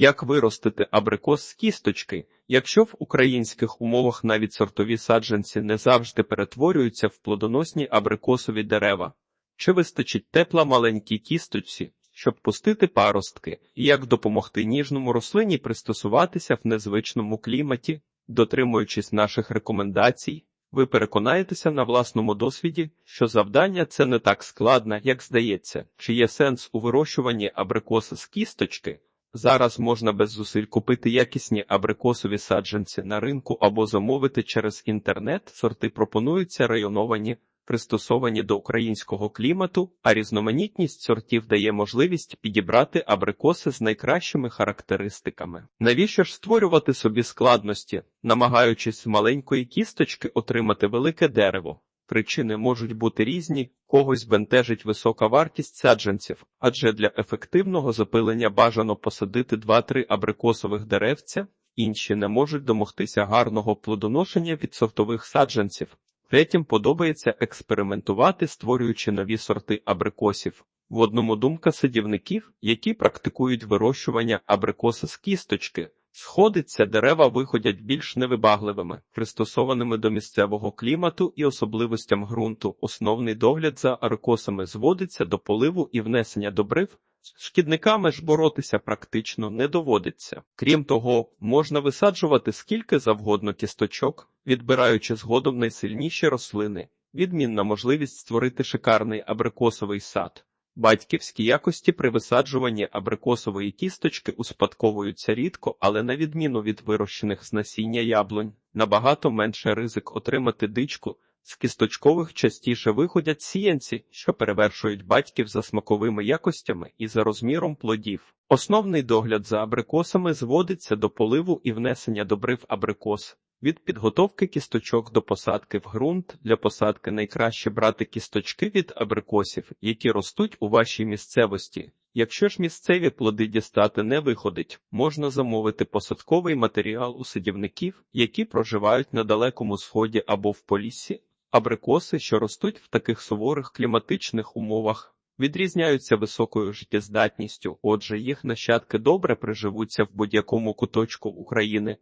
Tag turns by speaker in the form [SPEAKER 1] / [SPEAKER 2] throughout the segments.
[SPEAKER 1] Як виростити абрикос з кісточки, якщо в українських умовах навіть сортові саджанці не завжди перетворюються в плодоносні абрикосові дерева? Чи вистачить тепла маленькій кісточці, щоб пустити паростки, і як допомогти ніжному рослині пристосуватися в незвичному кліматі, дотримуючись наших рекомендацій? Ви переконаєтеся на власному досвіді, що завдання це не так складно, як здається, чи є сенс у вирощуванні абрикоса з кісточки. Зараз можна без зусиль купити якісні абрикосові саджанці на ринку або замовити через інтернет. Сорти пропонуються районовані, пристосовані до українського клімату, а різноманітність сортів дає можливість підібрати абрикоси з найкращими характеристиками. Навіщо ж створювати собі складності, намагаючись з маленької кісточки отримати велике дерево? Причини можуть бути різні, когось бентежить висока вартість саджанців, адже для ефективного запилення бажано посадити 2-3 абрикосових деревця, інші не можуть домогтися гарного плодоношення від сортових саджанців. Третім подобається експериментувати, створюючи нові сорти абрикосів. В одному думка садівників, які практикують вирощування абрикоса з кісточки. Сходиться, дерева виходять більш невибагливими, пристосованими до місцевого клімату і особливостям ґрунту. Основний догляд за арикосами зводиться до поливу і внесення добрив. З шкідниками ж боротися практично не доводиться. Крім того, можна висаджувати скільки завгодно кісточок, відбираючи згодом найсильніші рослини. Відмінна можливість створити шикарний абрикосовий сад. Батьківські якості при висаджуванні абрикосової кісточки успадковуються рідко, але на відміну від вирощених з насіння яблунь, набагато менше ризик отримати дичку. З кісточкових частіше виходять сіянці, що перевершують батьків за смаковими якостями і за розміром плодів. Основний догляд за абрикосами зводиться до поливу і внесення добрив абрикос. Від підготовки кісточок до посадки в ґрунт для посадки найкраще брати кісточки від абрикосів, які ростуть у вашій місцевості. Якщо ж місцеві плоди дістати не виходить, можна замовити посадковий матеріал у садівників, які проживають на далекому сході або в поліссі. Абрикоси, що ростуть в таких суворих кліматичних умовах, відрізняються високою життєздатністю, отже, їх нащадки добре приживуться в будь-якому куточку України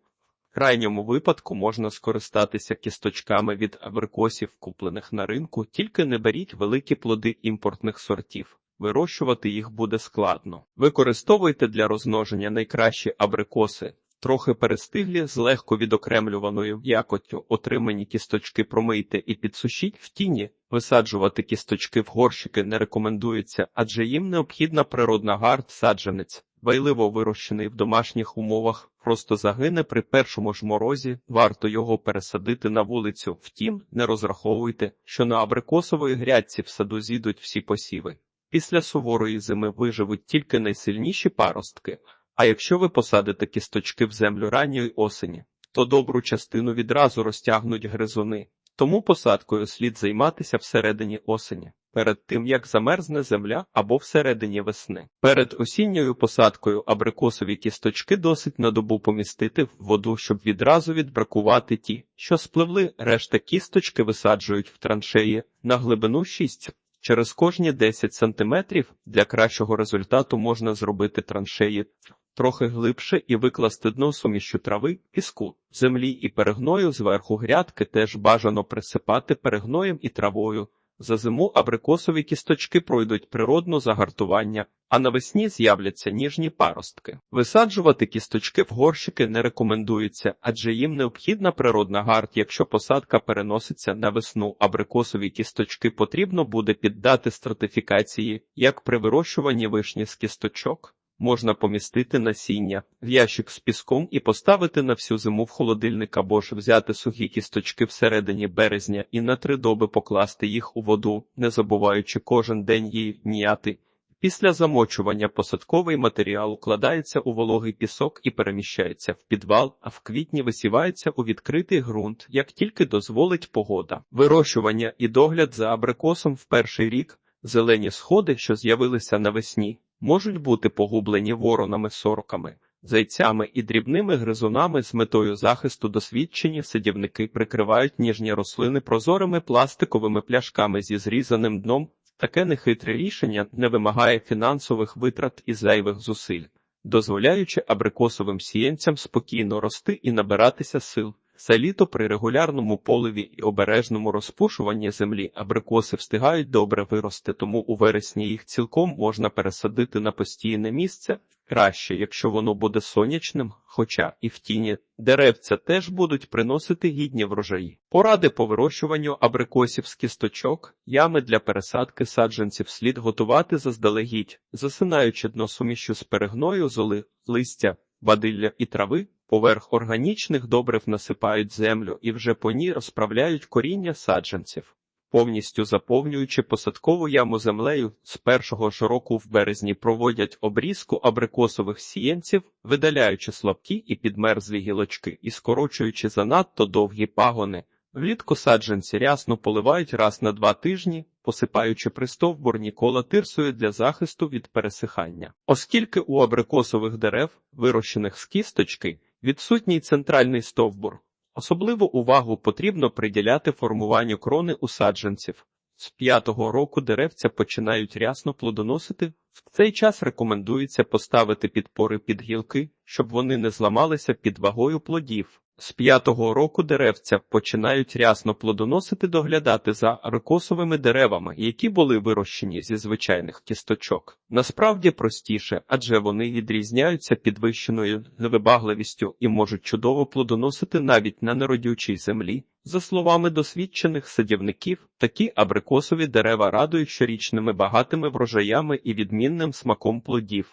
[SPEAKER 1] крайньому випадку можна скористатися кісточками від абрикосів, куплених на ринку, тільки не беріть великі плоди імпортних сортів. Вирощувати їх буде складно. Використовуйте для розмноження найкращі абрикоси, трохи перестиглі з легко відокремлюваною якоттю, отримані кісточки промийте і підсушіть в тіні. Висаджувати кісточки в горщики не рекомендується, адже їм необхідна природна гард саджанець вайливо вирощений в домашніх умовах, просто загине при першому ж морозі, варто його пересадити на вулицю. Втім, не розраховуйте, що на абрикосової грядці в саду зійдуть всі посіви. Після суворої зими виживуть тільки найсильніші паростки. А якщо ви посадите кісточки в землю ранньої осені, то добру частину відразу розтягнуть гризуни. Тому посадкою слід займатися всередині осені перед тим як замерзне земля або всередині весни. Перед осінньою посадкою абрикосові кісточки досить на добу помістити в воду, щоб відразу відбракувати ті, що спливли, решта кісточки висаджують в траншеї на глибину 6. Через кожні 10 сантиметрів для кращого результату можна зробити траншеї трохи глибше і викласти дно сумішю трави, піску, землі і перегною зверху грядки теж бажано присипати перегноєм і травою. За зиму абрикосові кісточки пройдуть природно загартування, а навесні з'являться ніжні паростки. Висаджувати кісточки в горщики не рекомендується, адже їм необхідна природна гард, якщо посадка переноситься на весну. Абрикосові кісточки потрібно буде піддати стратифікації, як при вирощуванні вишні з кісточок. Можна помістити насіння в ящик з піском і поставити на всю зиму в холодильник або ж взяти сухі кісточки всередині березня і на три доби покласти їх у воду, не забуваючи кожен день її м'яти. Після замочування посадковий матеріал укладається у вологий пісок і переміщається в підвал, а в квітні висівається у відкритий ґрунт, як тільки дозволить погода. Вирощування і догляд за абрикосом в перший рік, зелені сходи, що з'явилися навесні можуть бути погублені воронами сороками, зайцями і дрібними гризунами з метою захисту досвідчені садівники прикривають ніжні рослини прозорими пластиковими пляшками зі зрізаним дном. Таке нехитре рішення не вимагає фінансових витрат і зайвих зусиль. дозволяючи абрикосовим сіянцям спокійно рости і набиратися сил. За літо при регулярному поливі і обережному розпушуванні землі абрикоси встигають добре вирости, тому у вересні їх цілком можна пересадити на постійне місце. Краще, якщо воно буде сонячним, хоча і в тіні деревця теж будуть приносити гідні врожаї. Поради по вирощуванню абрикосів з кісточок, ями для пересадки саджанців слід готувати заздалегідь, засинаючи дно сумішю з перегною, золи, листя, бадилля і трави. Поверх органічних добрив насипають землю і вже по ній розправляють коріння саджанців. Повністю заповнюючи посадкову яму землею, з першого ж року в березні проводять обрізку абрикосових сіянців, видаляючи слабкі і підмерзлі гілочки і скорочуючи занадто довгі пагони. Влітку саджанці рясно поливають раз на два тижні, посипаючи пристовбурні кола тирсою для захисту від пересихання. Оскільки у абрикосових дерев, вирощених з кісточки, відсутній центральний стовбур, Особливу увагу потрібно приділяти формуванню крони у саджанців. З п'ятого року деревця починають рясно плодоносити. В цей час рекомендується поставити підпори під гілки, щоб вони не зламалися під вагою плодів. З п'ятого року деревця починають рясно плодоносити доглядати за арикосовими деревами, які були вирощені зі звичайних кісточок. Насправді простіше, адже вони відрізняються підвищеною невибагливістю і можуть чудово плодоносити навіть на неродючій землі. За словами досвідчених садівників, такі абрикосові дерева радують щорічними багатими врожаями і відмінним смаком плодів.